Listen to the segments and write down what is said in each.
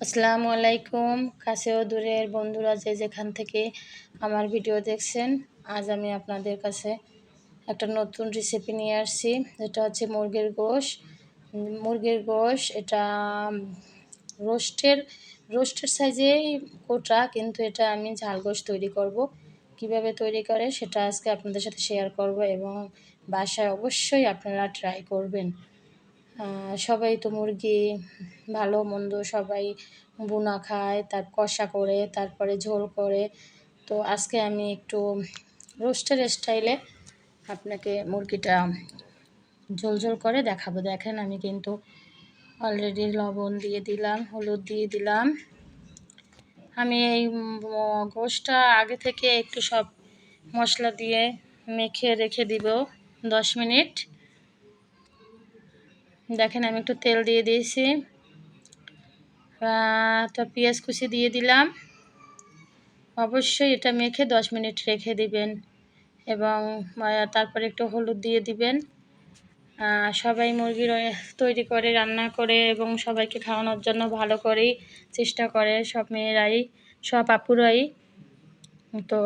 আসসালামু আলাইকুম। কাছেও দূরের বন্ধুরা যে যেখান থেকে আমার ভিডিও দেখছেন, আজ আমি আপনাদের কাছে একটা নতুন রেসিপি নিয়ে আসছি। যেটা হচ্ছে মুরগির গোশ। মুরগির গোশ, এটা রোস্টের রোস্টের সাইজেই কোটা কিন্তু এটা আমি ঝাল গোশ তৈরি করব। কীভাবে তৈরি করে, সেটা আজকে আপনাদের সাথে শেয়ার করব এবং বাসায় অবশ্যই আপনারা ট্রাই করবেন। সবাই তো মুরগি ভালো, মন্দ, সবাই বুনা খায়, তার কষা করে, তারপরে ঝোল করে। তো আজকে আমি একটু রোস্টের স্টাইলে আপনাকে মুরগিটা ঝোল ঝোল করে দেখাবো। দেখেন, আমি কিন্তু অলরেডি লবণ দিয়ে দিলাম, হলুদ দিয়ে দিলাম। আমি এই গোশটা আগে থেকে একটু সব মশলা দিয়ে মেখে রেখে দিব দশ মিনিট। দেখেন আমি একটু তেল দিয়ে দিয়েছি। তো পেঁয়াজ কুচি দিয়ে দিলাম। অবশ্যই এটা মেখে দশ মিনিট রেখে দিবেন এবং তারপরে একটু হলুদ দিয়ে দিবেন। সবাই মুরগির তৈরি করে, রান্না করে এবং সবাইকে খাওয়ানোর জন্য ভালো করেই চেষ্টা করে। সব মেয়েরাই, সব আপুরাই। তো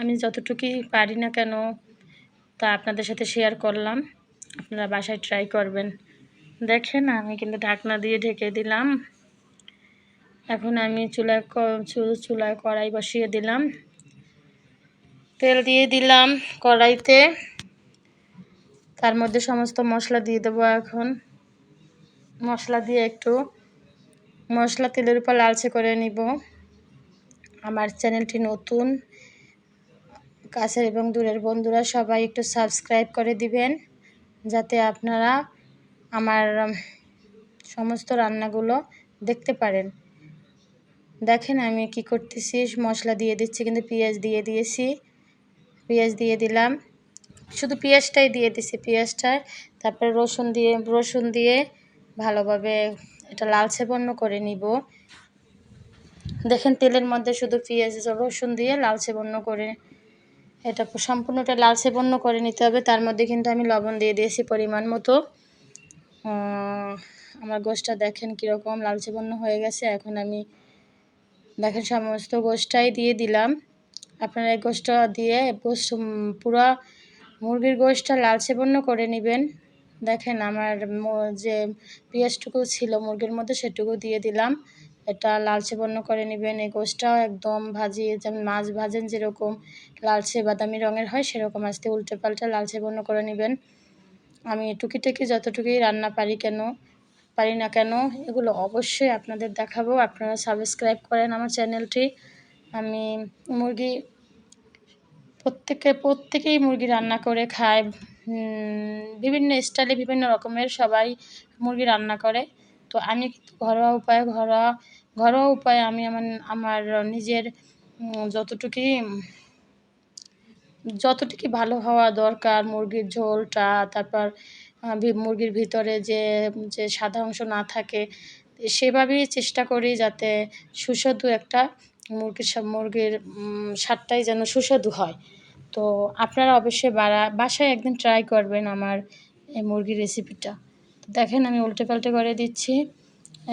আমি যতটুকুই পারি না কেন তা আপনাদের সাথে শেয়ার করলাম। আপনারা বাসায় ট্রাই করবেন। দেখেন, আমি কিন্তু ঢাকনা দিয়ে ঢেকে দিলাম। এখন আমি চুলায় চুলায় কড়াই বসিয়ে দিলাম। তেল দিয়ে দিলাম কড়াইতে। তার মধ্যে সমস্ত মশলা দিয়ে দেবো এখন। মশলা দিয়ে একটু মশলা তেলের উপর লালচে করে নিব। আমার চ্যানেলটি নতুন, কাছের এবং দূরের বন্ধুরা সবাই একটু সাবস্ক্রাইব করে দিবেন, যাতে আপনারা আমার সমস্ত রান্নাগুলো দেখতে পারেন। দেখেন আমি কি করতেছি। মশলা দিয়ে দিচ্ছি, কিন্তু পেঁয়াজ দিয়ে দিয়েছি। পেঁয়াজ দিয়ে দিলাম। শুধু পেঁয়াজটাই দিয়ে দিছি পেঁয়াজটায় তারপরে রসুন দিয়ে রসুন দিয়ে ভালোভাবে এটা লালচে বর্ণ করে নিব। দেখেন তেলের মধ্যে শুধু পেঁয়াজ, রসুন দিয়ে লালচে বর্ণ করে এটা সম্পূর্ণটা লালচে বর্ণ করে নিতে হবে। তার মধ্যে কিন্তু আমি লবণ দিয়ে দিয়েছি পরিমাণ মতো। আমার গোষ্ঠটা দেখেন কীরকম লালচে বন্য হয়ে গেছে, এখন আমি দেখেন সমস্ত গোষ্ঠটাই দিয়ে দিলাম। আপনারা এই গোষ্ঠটা দিয়ে পুরো মুরগির গোষ্ঠটা লালচে বর্ণ করে নেবেন। দেখেন আমার যে পেঁয়াজটুকু ছিল মুরগির মধ্যে সেটুকু দিয়ে দিলাম। এটা লালচে বর্ণ করে নেবেন। এই গোষ্ঠটাও একদম ভাজিয়ে যেমন মাছ ভাজেন যেরকম লালচে বাদামি রঙের হয় সেরকম। আস্তে উল্টে পাল্টে লালচে বর্ণ করে নেবেন। আমি টুকিটাকি যতটুকুই রান্না পারি কেন, পারি না কেন, এগুলো অবশ্যই আপনাদের দেখাবো। আপনারা সাবস্ক্রাইব করেন আমার চ্যানেলটি আমি মুরগি, প্রত্যেকে, প্রত্যেকেই মুরগি রান্না করে খায়। বিভিন্ন স্টাইলে বিভিন্ন রকমের সবাই মুরগি রান্না করে। তো আমি কিন্তু ঘরোয়া উপায়ে, ঘরোয়া ঘরোয়া উপায়ে আমি আমার আমার নিজের যতটুকুই যতটুকু ভালো হওয়া দরকার, মুরগির ঝোলটা, তারপর মুরগির ভিতরে যে যে সাদা অংশ না থাকে, সেভাবেই চেষ্টা করি যাতে সুস্বাদু একটা মুরগির মুরগির স্বাদটাই যেন সুস্বাদু হয়। তো আপনারা অবশ্যই বাড়া বাসায় একদিন ট্রাই করবেন আমার এই মুরগির রেসিপিটা তো দেখেন আমি উল্টে পাল্টে করে দিচ্ছি।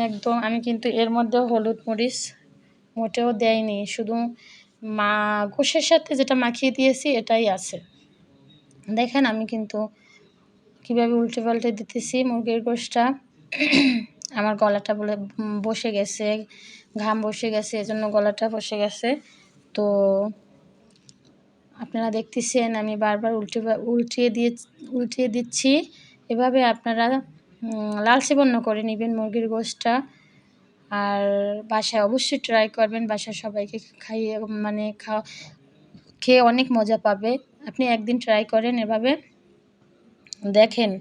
একদম, আমি কিন্তু এর মধ্যেও হলুদ মরিচ মোটেও দেয়নি শুধু মা গোশের সাথে যেটা মাখিয়ে দিয়েছি, এটাই আছে। দেখেন আমি কিন্তু কীভাবে উল্টে পাল্টে দিতেছি মুরগির গোশটা। আমার গলাটা বলে, বসে গেছে, ঘাম বসে গেছে, এজন্য গলাটা বসে গেছে। তো আপনারা দেখতেছেন আমি বারবার উল্টে উল্টিয়ে দিয়ে, উল্টিয়ে দিচ্ছি। এভাবে আপনারা লালচে বন্য করে নেবেন মুরগির গোশটা। আর বাসায় অবশ্যই ট্রাই করবেন। বাসায় সবাইকে খাইয়ে মানে খাওয়া, খেয়ে অনেক মজা পাবে। আপনি একদিন ট্রাই করেন এভাবে। দেখেন,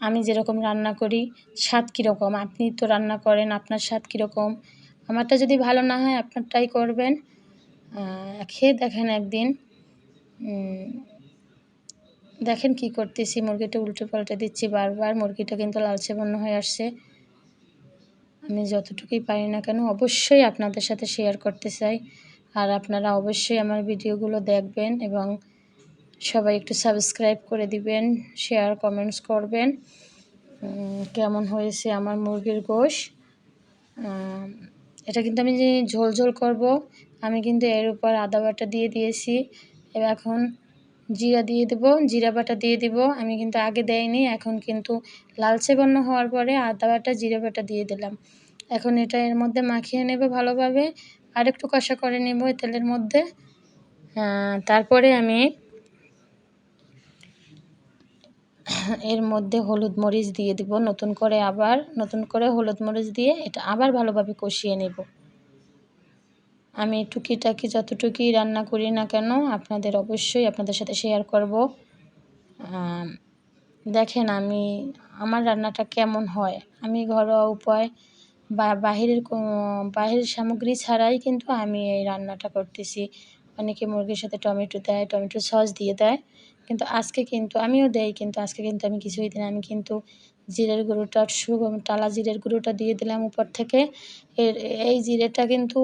আমি যেরকম রান্না করি, স্বাদ কীরকম? আপনি তো রান্না করেন, আপনার স্বাদ কীরকম? আমারটা যদি ভালো না হয় আপনারটাই করবেন। খেয়ে দেখেন একদিন। দেখেন কি করতেছি। মুরগিটা উল্টে পাল্টে দিচ্ছি বারবার। মুরগিটা কিন্তু লালচে বন্য হয়ে আসছে। আমি যতটুকুই পারি না কেন অবশ্যই আপনাদের সাথে শেয়ার করতে চাই। আর আপনারা অবশ্যই আমার ভিডিওগুলো দেখবেন এবং সবাই একটু সাবস্ক্রাইব করে দিবেন শেয়ার কমেন্টস করবেন। কেমন হয়েছে আমার মুরগির গোশ? এটা কিন্তু আমি যে ঝোল ঝোল করব, আমি কিন্তু এর উপর আদা বাটা দিয়ে দিয়েছি। এবার এখন জিরা দিয়ে দেব, জিরা বাটা দিয়ে দিব। আমি কিন্তু আগে দেয়নি এখন কিন্তু লালচে বর্ণ হওয়ার পরে আদা বাটা, জিরা বাটা দিয়ে দিলাম। এখন এটা এর মধ্যে মাখিয়ে নেব ভালোভাবে। আর একটু কষা করে নেব তেলের মধ্যে। তারপরে আমি এর মধ্যে হলুদ মরিচ দিয়ে দিব। নতুন করে আবার, নতুন করে হলুদ মরিচ দিয়ে এটা আবার ভালোভাবে কষিয়ে নেব। আমি টুকিটাকি যতটুকুই রান্না করি না কেন, আপনাদের অবশ্যই আপনাদের সাথে শেয়ার করব। দেখেন আমি, আমার রান্নাটা কেমন হয়। আমি ঘরোয়া উপায় বা বাহিরের বাহিরের সামগ্রী ছাড়াই কিন্তু আমি এই রান্নাটা করতেছি। অনেকে মুরগির সাথে টমেটো দেয়, টমেটো সস দিয়ে দেয়, কিন্তু আজকে কিন্তু আমিও দেই, কিন্তু আজকে কিন্তু আমি কিছুই দিন আমি কিন্তু জিরের গুঁড়োটা টালা জিরের গুঁড়োটা দিয়ে দিলাম উপর থেকে। এর, এই জিরেটা কিন্তু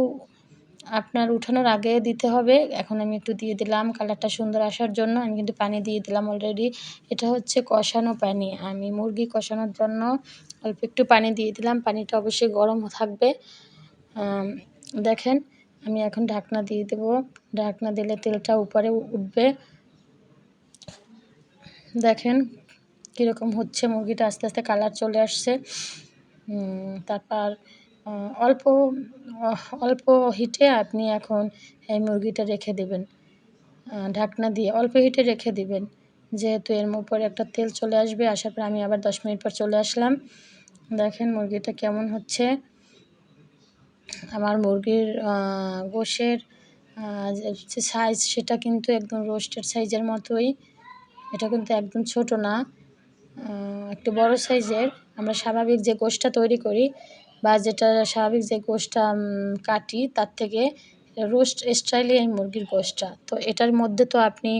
আপনার উঠানোর আগে দিতে হবে। এখন আমি একটু দিয়ে দিলাম কালারটা সুন্দর আসার জন্য। আমি কিন্তু পানি দিয়ে দিলাম অলরেডি এটা হচ্ছে কষানো পানি। আমি মুরগি কষানোর জন্য অল্প একটু পানি দিয়ে দিলাম। পানিটা অবশ্যই গরম থাকবে। দেখেন, আমি এখন ঢাকনা দিয়ে দেবো। ঢাকনা দিলে তেলটা উপরে উঠবে। দেখেন, কীরকম হচ্ছে মুরগিটা। আস্তে আস্তে কালার চলে আসছে। তারপর অল্প অল্প হিটে আপনি এখন এই মুরগিটা রেখে দেবেন। ঢাকনা দিয়ে অল্প হিটে রেখে দিবেন। যেহেতু এর উপরে একটা তেল চলে আসবে আসার পর আমি আবার দশ মিনিট পর চলে আসলাম। দেখেন মুরগিটা কেমন হচ্ছে। আমার মুরগির গোশের যে সাইজ সেটা কিন্তু একদম রোস্টেড সাইজের মতোই। এটা কিন্তু একদম ছোট না। একটু বড় সাইজের আমরা স্বাভাবিক যে গোশটা তৈরি করি বা যেটা স্বাভাবিক যে গোশটা কাটি তার থেকে রোস্ট স্টাইলে এই মুরগির গোশটা তো এটার মধ্যে তো আপনি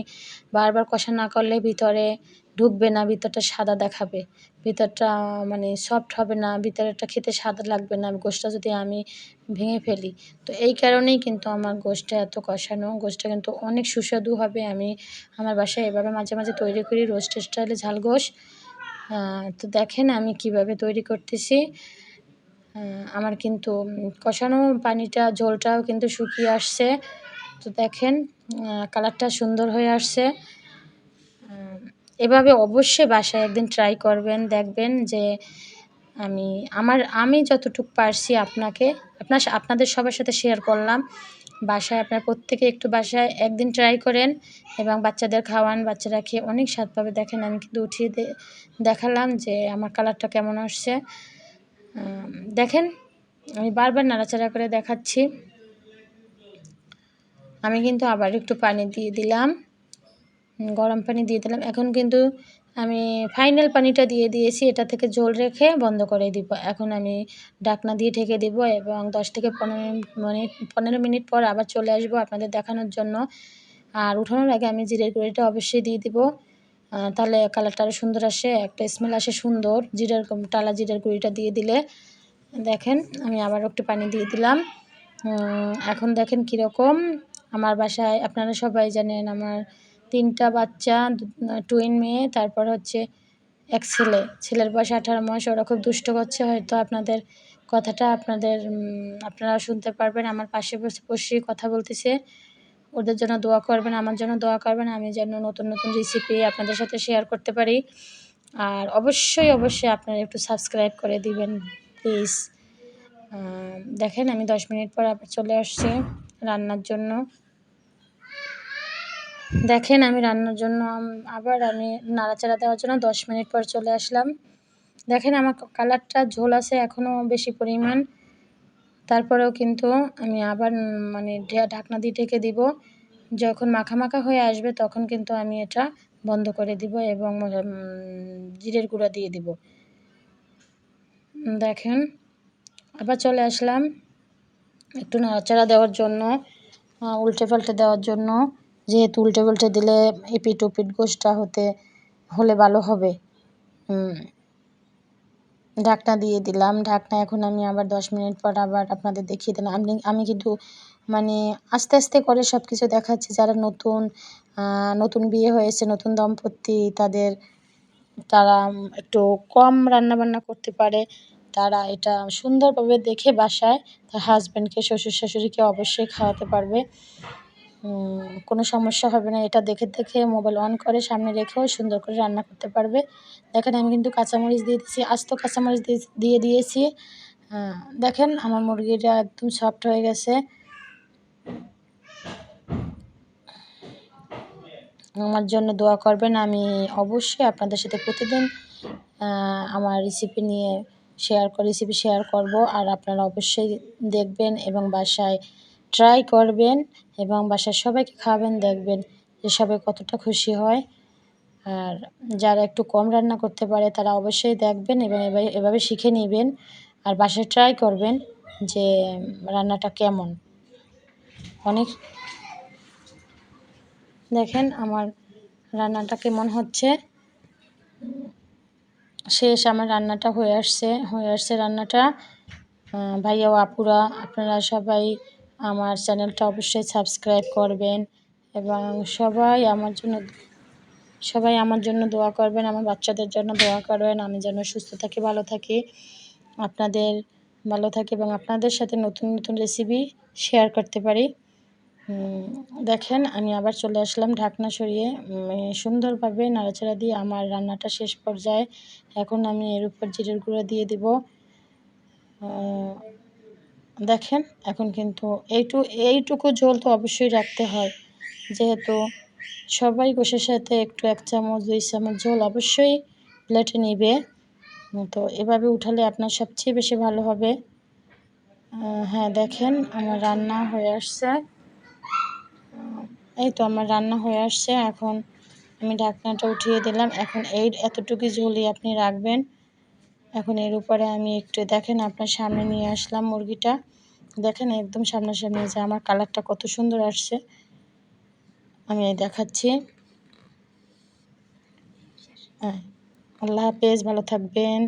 বারবার কষা না করলে ভিতরে ঢুকবে না, ভিতরটা সাদা দেখাবে। ভিতরটা মানে সফট হবে না ভিতরেরটা খেতে সাদা লাগবে না গোশটা যদি আমি ভেঙে ফেলি। তো এই কারণেই কিন্তু আমার গোশটা এত কষানো। গোশটা কিন্তু অনেক সুস্বাদু হবে। আমি আমার বাসায় এভাবে মাঝে মাঝে তৈরি করি, রোস্ট স্টাইলে ঝাল গোশ তো দেখেন আমি কীভাবে তৈরি করতেছি। আমার কিন্তু কষানো পানিটা, ঝোলটাও কিন্তু শুকিয়ে আসছে। তো দেখেন কালারটা সুন্দর হয়ে আসছে। এভাবে অবশ্যই বাসায় একদিন ট্রাই করবেন, দেখবেন যে আমি, আমার, আমি যতটুকু পারছি আপনাকে, আপনার আপনাদের সবার সাথে শেয়ার করলাম। বাসায় আপনার প্রত্যেকে একটু বাসায় একদিন ট্রাই করেন এবং বাচ্চাদের খাওয়ান, বাচ্চারা খেয়ে অনেক স্বাদ পাবে। দেখেন, আমি কিন্তু উঠিয়ে দেখালাম যে আমার কালারটা কেমন আসছে। দেখেন, আমি বারবার নাড়াচাড়া করে দেখাচ্ছি। আমি কিন্তু আবার একটু পানি দিয়ে দিলাম, গরম পানি দিয়ে দিলাম। এখন কিন্তু আমি ফাইনাল পানিটা দিয়ে দিয়েছি, এটা থেকে জল রেখে বন্ধ করে দিব। এখন আমি ডাকনা দিয়ে ঢেকে দিব এবং দশ থেকে পনেরো মিনিট পনেরো মিনিট পর আবার চলে আসব আপনাদের দেখানোর জন্য। আর উঠানোর আগে আমি জিরের গুঁড়িটা অবশ্যই দিয়ে দিব। তাহলে কালারটা আরও সুন্দর আসে, একটা স্মেল আসে সুন্দর। জিরের টালা জিরের গুঁড়িটা দিয়ে দিলে। দেখেন, আমি আবার একটু পানি দিয়ে দিলাম। এখন দেখেন কীরকম। আমার বাসায়, আপনারা সবাই জানেন, আমার তিনটা বাচ্চা টুইন মেয়ে, তারপর হচ্ছে এক ছেলে। ছেলের বয়স আঠারো মাস, ওরা খুব দুষ্ট করছে, হয়তো আপনাদের কথাটা আপনাদের আপনারা শুনতে পারবেন। আমার পাশে বসে কথা বলতেছে। ওদের জন্য দোয়া করবেন, আমার জন্য দোয়া করবেন, আমি যেন নতুন নতুন রেসিপি আপনাদের সাথে শেয়ার করতে পারি। আর অবশ্যই অবশ্যই আপনারা একটু সাবস্ক্রাইব করে দিবেন প্লিজ দেখেন আমি দশ মিনিট পর আবার চলে আসছি রান্নার জন্য। দেখেন আমি রান্নার জন্য আবার আমি নাড়াচাড়া দেওয়ার জন্য দশ মিনিট পর চলে আসলাম। দেখেন আমার কালারটা ঝোল আছে এখনও বেশি পরিমাণ। তারপরেও কিন্তু আমি আবার মানে ঢাকনা দিয়ে ঢেকে দিব। যখন মাখা মাখা হয়ে আসবে তখন কিন্তু আমি এটা বন্ধ করে দিব এবং জিরের গুঁড়া দিয়ে দিব। দেখেন, আবার চলে আসলাম একটু নাড়াচাড়া দেওয়ার জন্য উল্টে পাল্টে দেওয়ার জন্য। যেহেতু উল্টে পাল্টে দিলে এপিট ওপিট গোষ্ঠটা হতে, হলে ভালো হবে। ঢাকনা দিয়ে দিলাম। ঢাকনা এখন আমি আবার দশ মিনিট পর আবার আপনাদের দেখিয়ে দিলাম। আপনি, আমি কিন্তু মানে আস্তে আস্তে করে সব কিছু দেখাচ্ছি। যারা নতুন নতুন বিয়ে হয়েছে, নতুন দম্পতি, তাদের, তারা একটু কম রান্নাবান্না করতে পারে। তারা এটা সুন্দরভাবে দেখে বাসায় তার হাজব্যান্ডকে শ্বশুর শাশুড়িকে অবশ্যই খাওয়াতে পারবে। কোনো সমস্যা হবে না। এটা দেখে দেখে মোবাইল অন করে, সামনে রেখেও সুন্দর করে রান্না করতে পারবে। দেখেন আমি কিন্তু কাঁচামরিচ দিয়ে দিয়েছি আস্ত কাঁচামরিচ দিয়ে দিয়েছি। দেখেন আমার মুরগিটা একদম সফট হয়ে গেছে। আমার জন্য দোয়া করবেন, আমি অবশ্যই আপনাদের সাথে প্রতিদিন আমার রেসিপি নিয়ে শেয়ার করে রেসিপি শেয়ার করব। আর আপনারা অবশ্যই দেখবেন এবং বাসায় ট্রাই করবেন এবং বাসার সবাইকে খাওয়াবেন দেখবেন যে সবাই কতটা খুশি হয়। আর যারা একটু কম রান্না করতে পারে, তারা অবশ্যই দেখবেন এবং এভাবে এভাবে শিখে নেবেন আর বাসায় ট্রাই করবেন যে রান্নাটা কেমন। অনেক দেখেন আমার রান্নাটা কেমন হচ্ছে। শেষ আমার রান্নাটা হয়ে আসছে হয়ে আসছে রান্নাটা। ভাইয়া ও আপুরা, আপনারা সবাই আমার চ্যানেলটা অবশ্যই সাবস্ক্রাইব করবেন এবং সবাই আমার জন্য সবাই আমার জন্য দোয়া করবেন, আমার বাচ্চাদের জন্য দোয়া করবেন। আমি যেন সুস্থ থাকি, ভালো থাকি। আপনাদের ভালো থাকি এবং আপনাদের সাথে নতুন নতুন রেসিপি শেয়ার করতে পারি। দেখেন, আমি আবার চলে আসলাম ঢাকনা সরিয়ে। সুন্দরভাবে নাড়াচাড়া দিয়ে আমার রান্নাটা শেষ পর্যায়ে। এখন আমি এর উপর জিরের গুঁড়ো দিয়ে দিব। দেখেন, এখন কিন্তু এইটু, এইটুকু ঝোল তো অবশ্যই রাখতে হয়। যেহেতু সবাই গোশের সাথে একটু এক চামচ, দুই চামচ ঝোল অবশ্যই প্লেটে নিবে। তো এভাবে উঠালে আপনার সবচেয়ে বেশি ভালো হবে। হ্যাঁ দেখেন আমার রান্না হয়ে আসছে। এই তো আমার রান্না হয়ে আসছে। এখন আমি ঢাকনাটা উঠিয়ে দিলাম। এখন এই এতটুকু ঝোলই আপনি রাখবেন। এখন এর উপরে আমি একটু দেখেন আপনার সামনে নিয়ে আসলাম মুরগিটা। দেখেন একদম সামনাসামনি যে আমার কালারটা কত সুন্দর আসছে। আমি দেখাচ্ছি। হ্যাঁ আল্লাহ হাফেজ, ভালো থাকবেন।